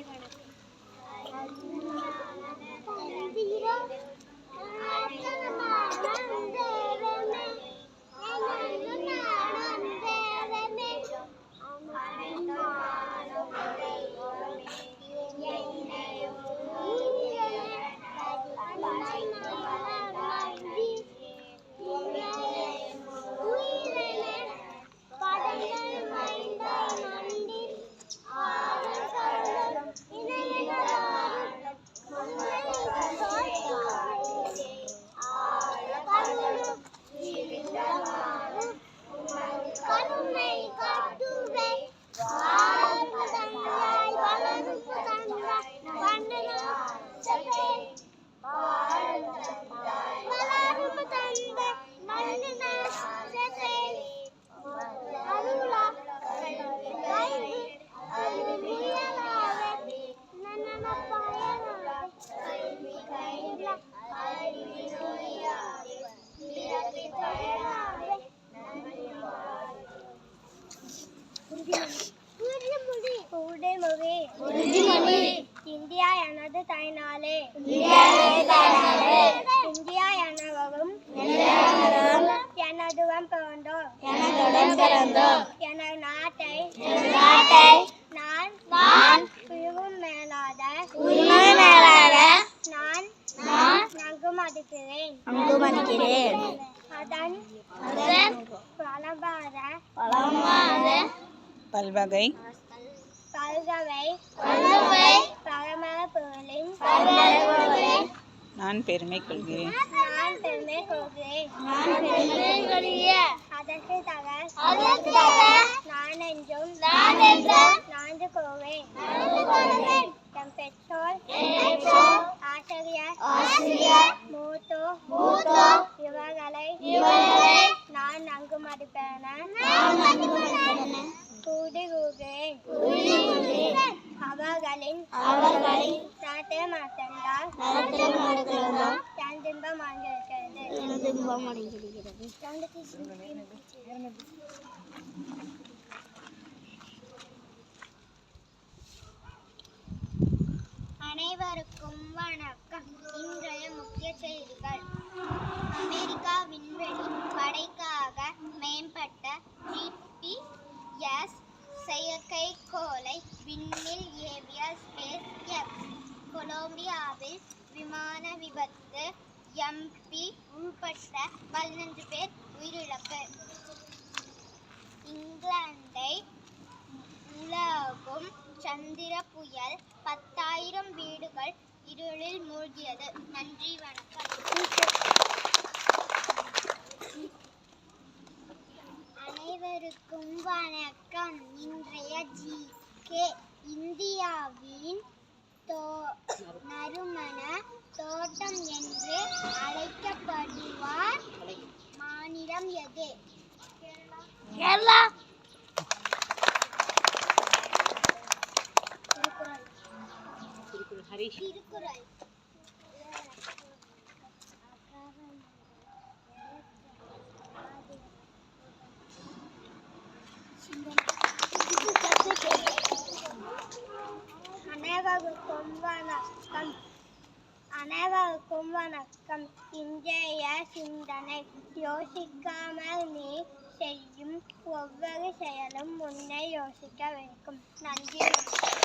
vai na frente. உறுதிமொழி உறுதிமொழி India எனது தாய்நாளே. இந்தியா எனவும் எனதுவம் பிறந்தோம். எனது நாட்டை நான் நான் உயிரும் மேலாத நான் நான் நன்கு மதிக்கிறேன் அதன் பலபாத பல்வகை பல்கவை பரமர பொருளின் நான் பெருமை கொள்கிறேன் நான் பெருமை கொள்கிறேன் அதற்கு தக நான் என்றும் நான்கு கொள்வேன் என் பெற்றோர் ஆசிரியர் மூத்தோ இவர்களை நான் நன்கு மதிப்பேன கூடி கூறுகிறேன் அவர்களின் நாட்டை மறந்தால் என் துன்பம் அங்கிருக்கிறது அனைவருக்கும் வணக்கம். இன்றைய முக்கிய செய்திகள். அமெரிக்கா விண்வெளி கொலம்பியாவில் விமான விபத்து எம்பி உள்பட்ட பதினஞ்சு பேர் உயிரிழப்பு. இங்கிலாந்தை உலகும் சந்திர புயல் பத்தாயிரம் வீடுகள் இருளில் மூழ்கியது. நன்றி வணக்கம். அனைவருக்கும் வணக்கம். இன்றைய ஜி கே இந்தியாவின் தோ அழைக்கப்படுவார். மாநிலம் எது? கேரளா. திருக்குறள். திருக்குறள் அனைவருக்கும் வணக்கம் இன்றைய சிந்தனை யோசிக்காமல் நீ செய்யும் ஒவ்வொரு செயலும் முன்னே யோசிக்க வைக்கும் நன்றி வணக்கம்.